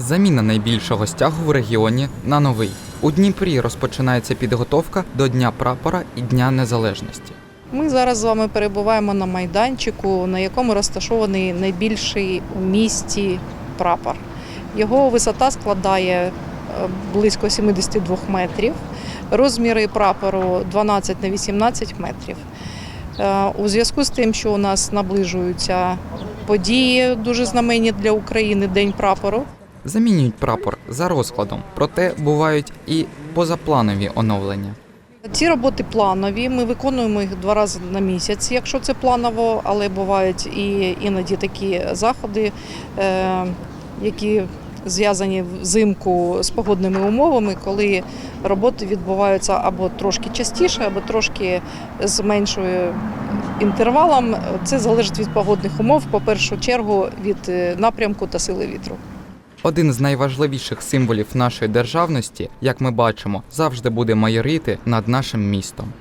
Заміна найбільшого стягу в регіоні на новий. У Дніпрі розпочинається підготовка до Дня прапора і Дня Незалежності. Ми зараз з вами перебуваємо на майданчику, на якому розташований найбільший у місті прапор. Його висота складає е, близько 72 метрів, розміри прапору 12 на 18 метрів. Е, У зв'язку з тим, що у нас наближуються події дуже знаменні для України День прапору. Замінюють прапор за розкладом, проте бувають і позапланові оновлення. Ці роботи планові. Ми виконуємо їх два рази на місяць, якщо це планово, але бувають і іноді такі заходи, е, які зв'язані взимку з погодними умовами, коли роботи відбуваються або трошки частіше, або трошки з меншою інтервалом. Це залежить від погодних умов, по першу чергу від е, напрямку та сили вітру. Один з найважливіших символів нашої державності, як ми бачимо, завжди буде майорити над нашим містом.